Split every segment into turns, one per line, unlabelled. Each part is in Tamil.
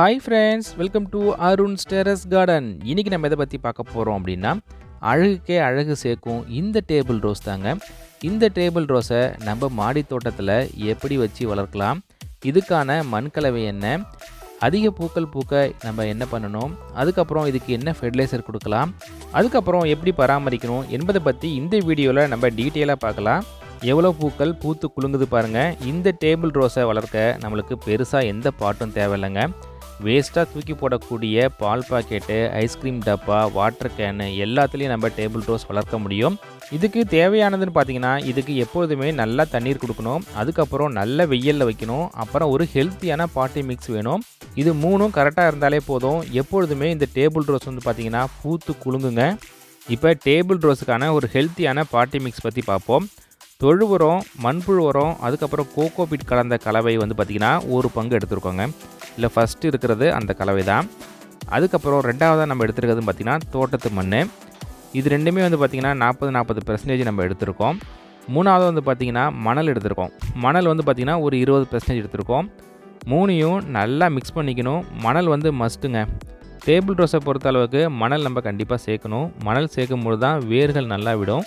Hi friends welcome to Arun terrace garden இன்றைக்கி நம்ம எதை பற்றி பார்க்க போகிறோம் அப்படின்னா அழகுக்கே அழகு சேர்க்கும் இந்த டேபிள் ரோஸ் தாங்க. இந்த டேபிள் ரோஸை நம்ம மாடி தோட்டத்தில் எப்படி வச்சு வளர்க்கலாம்? இதுக்கான மண்கலவை என்ன? அதிக பூக்கள் பூக்க நம்ம என்ன பண்ணணும்? அதுக்கப்புறம் இதுக்கு என்ன ஃபெர்டிலைசர் கொடுக்கலாம்? அதுக்கப்புறம் எப்படி பராமரிக்கணும் என்பதை பற்றி இந்த வீடியோவில் நம்ம டீட்டெயிலாக பார்க்கலாம். எவ்வளோ பூக்கள் பூத்து குலுங்குது பாருங்கள் இந்த டேபிள் ரோஸை வளர்க்க நம்மளுக்கு பெருசாக எந்த பாட்டும் தேவையில்லைங்க. வேஸ்ட்டாக தூக்கி போடக்கூடிய பால் பாக்கெட்டு ஐஸ்கிரீம் டப்பா வாட்டர் கேனு எல்லாத்துலேயும் நம்ம டேபிள் ரோஸ் வளர்க்க முடியும். இதுக்கு தேவையானதுன்னு பார்த்தீங்கன்னா இதுக்கு எப்பொழுதுமே நல்லா தண்ணீர் கொடுக்கணும். அதுக்கப்புறம் நல்ல வெயிலில் வைக்கணும். அப்புறம் ஒரு ஹெல்த்தியான பாட்டி மிக்ஸ் வேணும். இது மூணும் கரெக்டாக இருந்தாலே போதும். எப்பொழுதுமே இந்த டேபிள் ரோஸ் வந்து பார்த்திங்கன்னா பூத்து குலுங்குங்க. இப்போ டேபிள் ரோஸுக்கான ஒரு ஹெல்த்தியான பாட்டி மிக்ஸ் பற்றி பார்ப்போம் தொழு உரம் மண்புழு உரம் அதுக்கப்புறம் கோகோபிட் கலந்த கலவை வந்து பார்த்திங்கன்னா ஒரு பங்கு எடுத்துருக்கோங்க. இல்லை ஃபஸ்ட்டு இருக்கிறது அந்த கலவை தான். அதுக்கப்புறம் ரெண்டாவதாக நம்ம எடுத்துருக்கிறது பார்த்திங்கன்னா தோட்டத்து மண் இது ரெண்டுமே வந்து பார்த்திங்கன்னா நாற்பது நாற்பது பெர்சன்டேஜ் நம்ம எடுத்திருக்கோம். மூணாவது வந்து பார்த்திங்கன்னா மணல் எடுத்திருக்கோம். மணல் வந்து பார்த்திங்கன்னா ஒரு இருபது பெர்சன்டேஜ் எடுத்திருக்கோம். மூணையும் நல்லா மிக்ஸ் பண்ணிக்கணும். மணல் வந்து மஸ்ட்டுங்க டேபிள் ரோஸை பொறுத்த அளவுக்கு மணல் நம்ம கண்டிப்பாக சேர்க்கணும். மணல் சேர்க்கும் போது தான் வேர்கள் நல்லா விடும்.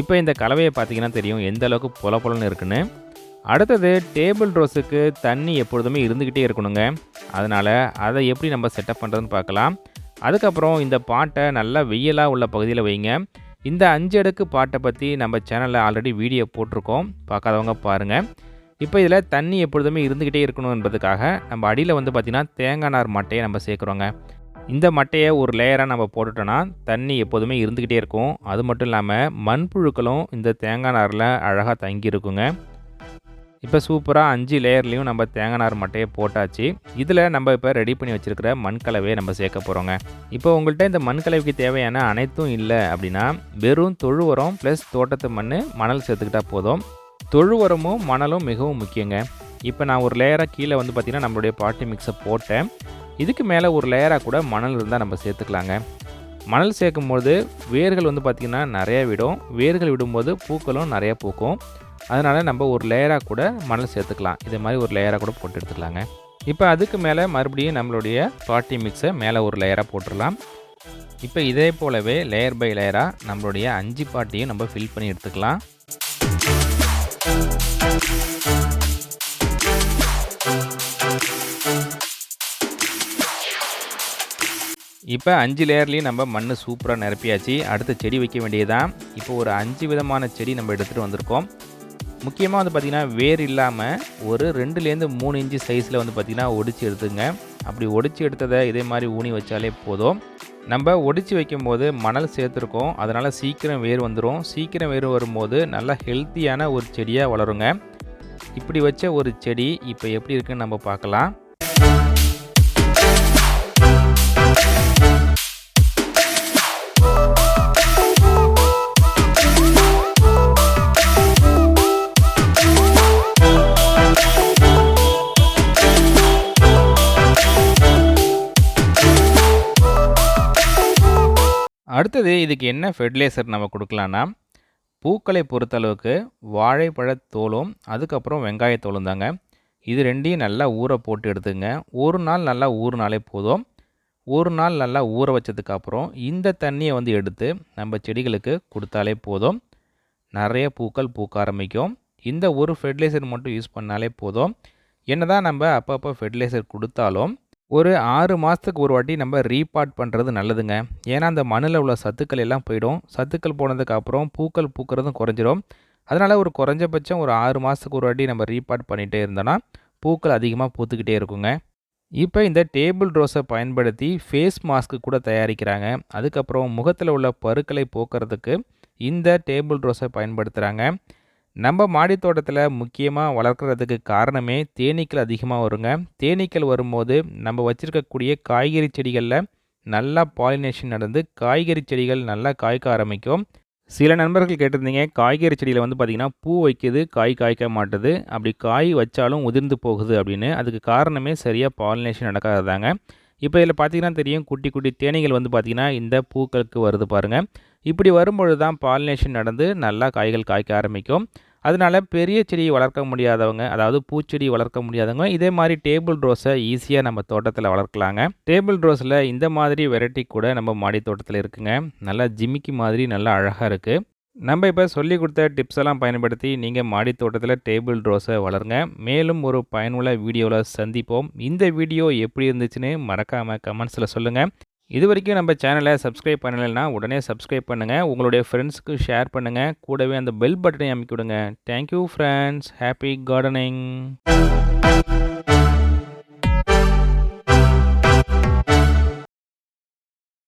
இப்போ இந்த கலவையை பார்த்தீங்கன்னா தெரியும் எந்த அளவுக்கு பொல பொலன்னு இருக்குன்னு. அடுத்தது டேபிள் ரோஸுக்கு தண்ணி எப்பொழுதுமே இருந்துக்கிட்டே இருக்கணுங்க. அதனால் அதை எப்படி நம்ம செட்டப் பண்ணுறதுன்னு பார்க்கலாம். அதுக்கப்புறம் இந்த பாட்டை நல்லா வெயிலாக உள்ள பகுதியில் வைங்க. இந்த அஞ்சு அடுக்கு பாட்டை பற்றி நம்ம சேனலில் ஆல்ரெடி வீடியோ போட்டிருக்கோம். பார்க்காதவங்க பாருங்கள் இப்போ இதில் தண்ணி எப்பொழுதுமே இருந்துக்கிட்டே இருக்கணும் என்பதுக்காக நம்ம அடியில் வந்து பார்த்திங்கன்னா தேங்காய் நார் மட்டையை நம்ம சேர்க்குறோங்க. இந்த மட்டையை ஒரு லேயராக நம்ம போட்டுட்டோன்னா தண்ணி எப்போதுமே இருந்துக்கிட்டே இருக்கும். அது மட்டும் இல்லாமல் மண்புழுக்களும் இந்த தேங்காய் நாரில் அழகாக தங்கி இருக்குங்க இப்போ சூப்பராக அஞ்சு லேயர்லேயும் நம்ம தேங்காய் நார் மட்டையை போட்டாச்சு. இதில் நம்ம இப்போ ரெடி பண்ணி வச்சுருக்கிற மண்கலவையை நம்ம சேர்க்க போகிறோங்க இப்போ உங்கள்கிட்ட இந்த மண்கலவைக்கு தேவையான அனைத்தும் இல்லை அப்படின்னா வெறும் தொழு உரம் ப்ளஸ் தோட்டத்து மண் மணல் சேர்த்துக்கிட்டால் போதும். தொழு உரமும் மணலும் மிகவும் முக்கியங்க. இப்போ நான் ஒரு லேயராக கீழே வந்து பார்த்திங்கன்னா நம்மளுடைய பாட்டி மிக்ஸை போட்டேன். இதுக்கு மேலே ஒரு லேயராக கூட மணல் இருந்தால் நம்ம சேர்த்துக்கலாங்க. மணல் சேர்க்கும்போது வேர்கள் வந்து பார்த்திங்கன்னா நிறைய விடும். வேர்கள் விடும்போது பூக்களும் நிறைய பூக்கும். அதனால் நம்ம ஒரு லேயராக கூட மணல் சேர்த்துக்கலாம். இதே மாதிரி ஒரு லேயராக கூட போட்டு எடுத்துக்கலாங்க. இப்போ அதுக்கு மேலே மறுபடியும் நம்மளுடைய பாட்டி மிக்ஸை மேலே ஒரு லேயராக போட்டுடலாம். இப்போ இதே போலவே லேயர் பை லேயராக நம்மளுடைய அஞ்சு பாட்டியும் நம்ம ஃபில் பண்ணி எடுத்துக்கலாம். இப்போ அஞ்சு லேயர்லேயும் நம்ம மண் சூப்பராக நிரப்பியாச்சு. அடுத்த செடி வைக்க வேண்டியதுதான். இப்போ ஒரு அஞ்சு விதமான செடி நம்ம எடுத்துகிட்டு வந்திருக்கோம். முக்கியமாக வந்து பார்த்திங்கன்னா வேர் இல்லாமல் ஒரு ரெண்டுலேருந்து மூணு இன்ச்சு சைஸில் வந்து பார்த்திங்கன்னா ஒடிச்சு எடுத்துங்க. அப்படி ஒடிச்சு எடுத்ததை இதே மாதிரி ஊனி வச்சாலே போதும். நம்ம ஒடிச்சு வைக்கும்போது மணல் சேர்த்துருக்கோம். அதனால் சீக்கிரம் வேர் வந்துடும் சீக்கிரம் வேர் வரும்போது நல்லா ஹெல்த்தியான ஒரு செடியாக வளருங்க. இப்படி வச்ச ஒரு செடி இப்போ எப்படி இருக்குன்னு நம்ம பார்க்கலாம். அடுத்தது இதுக்கு என்ன ஃபெர்டிலைசர் நம்ம கொடுக்கலான்னா பூக்களை பொறுத்தளவுக்கு வாழைப்பழத் தோலும் அதுக்கப்புறம் வெங்காயத்தோலும் தாங்க. இது ரெண்டையும் நல்லா ஊற போட்டு எடுத்துங்க. ஒரு நாள் நல்லா ஊறினாலே போதும். ஒரு நாள் நல்லா ஊற வச்சதுக்கப்புறம் இந்த தண்ணியை வந்து எடுத்து நம்ம செடிகளுக்கு கொடுத்தாலே போதும். நிறைய பூக்கள் பூக்க ஆரம்பிக்கும். இந்த ஒரு ஃபெர்டிலைசர் மட்டும் யூஸ் பண்ணாலே போதும். என்ன தான் நம்ம அப்பப்போ ஃபெர்டிலைசர் கொடுத்தாலும் ஒரு ஆறு மாதத்துக்கு ஒரு வாட்டி நம்ம ரீபாட் பண்ணுறது நல்லதுங்க. ஏன்னா அந்த மண்ணில் உள்ள சத்துக்கள் எல்லாம் போயிடும். சத்துக்கள் போனதுக்கப்புறம் பூக்கள் பூக்கிறதும் குறைஞ்சிரும். அதனால் ஒரு குறைஞ்சபட்சம் ஒரு ஆறு மாதத்துக்கு ஒரு வாட்டி நம்ம ரீபாட் பண்ணிகிட்டே இருந்தோன்னா பூக்கள் அதிகமாக பூத்துக்கிட்டே இருக்குங்க. இப்போ இந்த டேபிள் ரோஸை பயன்படுத்தி ஃபேஸ் மாஸ்க்கு கூட தயாரிக்கிறாங்க. அதுக்கப்புறம் முகத்தில் உள்ள பருக்களை போக்குறதுக்கு இந்த டேபிள் ரோஸை பயன்படுத்துகிறாங்க நம்ம மாடி தோட்டத்தில் முக்கியமாக வளர்க்குறதுக்கு காரணமே தேனீக்கள் அதிகமாக வருங்க. தேனீக்கள் வரும்போது நம்ம வச்சுருக்கக்கூடிய காய்கறி செடிகளில் நல்லா பாலினேஷன் நடந்து காய்கறி செடிகள் நல்லா காய்க்க ஆரம்பிக்கும். சில நண்பர்கள் கேட்டிருந்தீங்க காய்கறி செடியில் வந்து பார்த்திங்கன்னா பூ வைக்குது காய் காய்க்க மாட்டுது. அப்படி காய் வச்சாலும் உதிர்ந்து போகுது அப்படின்னு அதுக்கு காரணமே சரியாக பாலினேஷன் நடக்காததாங்க. இப்போ இதில் பார்த்தீங்கன்னா தெரியும் குட்டி குட்டி தேனீகள் வந்து பார்த்திங்கன்னா இந்த பூக்களுக்கு வருது பாருங்கள் இப்படி வரும்பொழுது தான் பாலினேஷன் நடந்து நல்லா காய்கள் காய்க்க ஆரம்பிக்கும். அதனால பெரிய செடியை வளர்க்க முடியாதவங்க அதாவது பூச்செடி வளர்க்க முடியாதவங்க இதே மாதிரி டேபிள் ரோஸை ஈஸியாக நம்ம தோட்டத்தில் வளர்க்கலாங்க. டேபிள் ரோஸில் இந்த மாதிரி வெரைட்டி கூட நம்ம மாடி தோட்டத்தில் இருக்குங்க. நல்லா ஜிமிக்கி மாதிரி நல்லா அழகாக இருக்குது நம்ம இப்போ சொல்லி கொடுத்த டிப்ஸ் எல்லாம் பயன்படுத்தி நீங்கள் மாடி தோட்டத்தில் டேபிள் ரோஸை வளருங்க. மேலும் ஒரு பயனுள்ள வீடியோவில் சந்திப்போம். இந்த வீடியோ எப்படி இருந்துச்சுன்னு மறக்காமல் கமெண்ட்ஸில் சொல்லுங்கள் இது வரைக்கும் நம்ம சேனலை சப்ஸ்கிரைப் பண்ணலைன்னா உடனே சப்ஸ்கிரைப் பண்ணுங்கள் உங்களுடைய ஃப்ரெண்ட்ஸ்க்கு ஷேர் பண்ணுங்கள் கூடவே அந்த பெல் பட்டனை அமைக்கி விடுங்க தேங்க்யூ ஃப்ரெண்ட்ஸ் ஹாப்பி கார்டனிங்